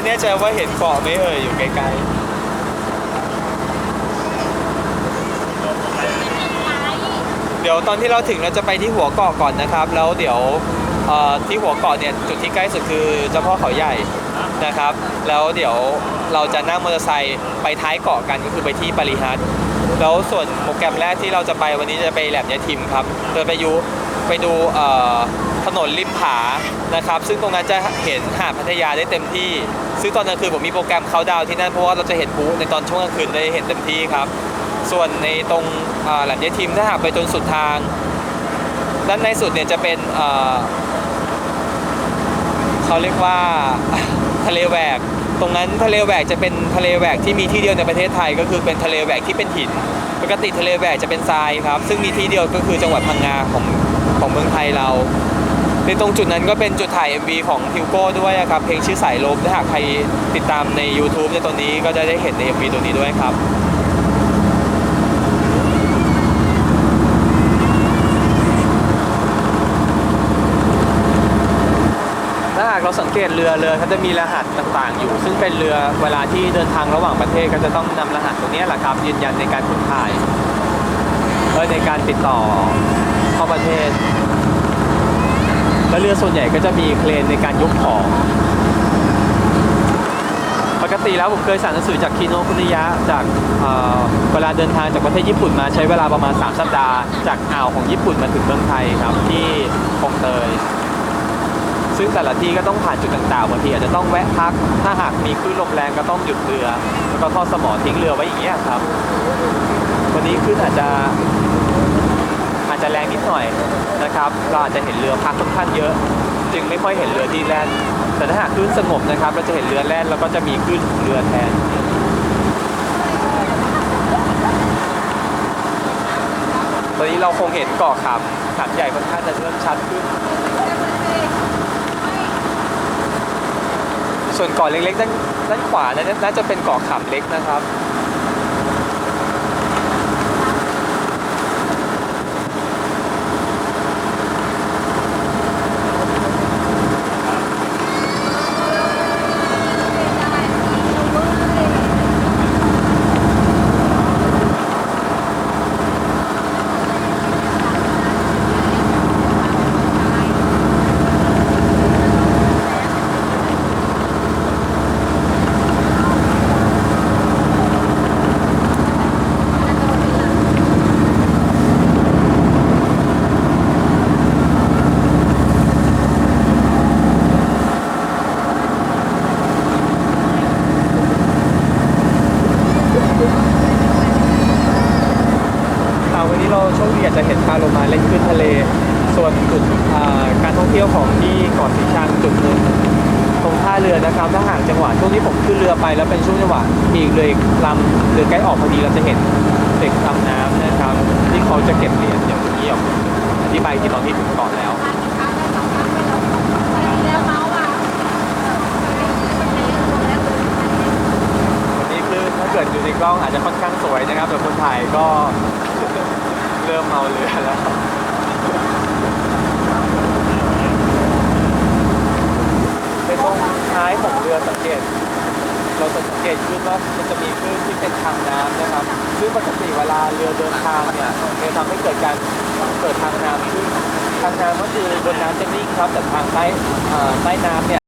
ไม่แน่ใจว่าเห็นเกาะไหมเอ่ยอยู่ไกลๆ เดี๋ยวตอนที่เราถึงเราจะไปที่หัวเกาะก่อนนะครับ แล้วเดี๋ยวที่หัวเกาะเนี่ยจุดที่ใกล้สุดคือเจ้าพ่อเขาใหญ่นะครับ แล้วเดี๋ยวเราจะนั่งมอเตอร์ไซค์ไปท้ายเกาะกันก็คือไปที่ปาริฮัทแล้วส่วนโปรแกรมแรกที่เราจะไปวันนี้จะไปแหลมยาทิมครับเดินไปยูไปดูเถนนริมผานะครับ ซึ่งตรงนั้นจะเห็นหาดพัทยาได้เต็มที่ ซึ่งตอนกลางคืนผมมีโปรแกรมเขาดาวน์ที่นั่นเพราะว่าเราจะเห็นพลุในตอนช่วงกลางคืนได้เห็นเต็มที่ครับ ส่วนในตรงแหลมยายทิมถ้าหากไปจนสุดทาง ด้านในสุดเนี่ยจะเป็นเอ่อเขาเรียกว่าทะเลแหวกตรงนั้นทะเลแหวกจะเป็นทะเลแหวกที่มีที่เดียวในประเทศไทยก็คือเป็นทะเลแหวกที่เป็นหิน ปกติทะเลแหวกจะเป็นทรายครับ ซึ่งมีที่เดียวก็คือจังหวัดพังงาของของเมืองไทยเรา ในตรงจุดนั้นก็เป็นจุดถ่าย MV ของฮิวโก้ด้วยอะครับ เพลงชื่อสายลมถ้าหากใครติดตามใน YouTube ในตอนนี้ก็จะได้เห็นใน MV ตัวนี้ด้วยครับถ้าหากเราสังเกตเรือเรือเขาจะมีรหัสต่างๆ อยู่ ซึ่งเป็นเรือเวลาที่เดินทางระหว่างประเทศก็จะต้องนำรหัสตรงนี้แหละครับ ยืนยันในการขนถ่ายเพื่อในการติดต่อเข้าประเทศ และเรือส่วนใหญ่ก็จะมีเครนในการยกของ ปกติแล้วผมเคยสั่งหนังสือจากคิโนคุนิยะจากเอ่อเวลาเดินทางจากประเทศญี่ปุ่นมาใช้เวลาประมาณ 3 สัปดาห์ จากอ่าวของญี่ปุ่นมาถึงเมืองไทยครับที่คลองเตย ซึ่งแต่ละที่ก็ต้องผ่านจุดต่างๆบางทีอาจจะต้องแวะพัก ถ้าหากมีคลื่นลมแรงก็ต้องหยุดเรือ แล้วก็ทอดสมอทิ้งเรือไว้อย่างเงี้ยครับ วันนี้คลื่นอาจจะ จจะแรงนิดหน่อยนะครับเราอาจจะเห็นเรือพักค่อนข้างเยอะ จึงไม่ค่อยเห็นเรือที่แล่นแต่ถ้าหากคลื่นสงบนะครับเราจะเห็นเรือแล่นแล้วก็จะมีคลื่นของเรือแทนตอนนี้เราคงเห็นเกาะขามขามใหญ่ค่อนข้างจะเริ่มชัดขึ้น ส่วนเกาะเล็กๆด้านด้านขวานั้นน่าจะเป็นเกาะขามเล็กนะครับ อ่าวัน นี้เราโชคดีอาจะเห็นปลาโลมาเล่นขึ้นทะเล ส่วนจุดการท่องเที่ยวของที่เกาะสีชังจุดหนึ่งตรงท่าเรือนะครับถ้าห่ากจังหวะช่วงที่ผมขึ้นเรือไปแล้วเป็นช่วงจังหวะอีกเรือ,อกลำเรือใกล้ออกพอดีเราจะเห็นเด็กทำน้ำนะครับ ที่เขาจะเก็บเหรียญอย่างที่ออกอธิบายที่ตอนที่ถึงเกาะแล้ววันนี้คือถ้าเกิดอยู่ในกล้องอาจจะค่อนข้างสวยนะครับแต่คนถ่ายก็ ริ่มเมาเรือแล้วในตรงท้ายของเรือสังเกต เราจะสังเกตขึ้นว่ามันจะมีคลื่นที่เป็นทางน้ำนะครับ ซึ่งปกติเวลาเรือเดินทางเนี่ยจะทำให้เกิดการเกิดทางน้ำขึ้นทางน้ำก็คือบนน้ำจะนิ่งครับแต่ทางใต้ใต้น้ำเนี่ย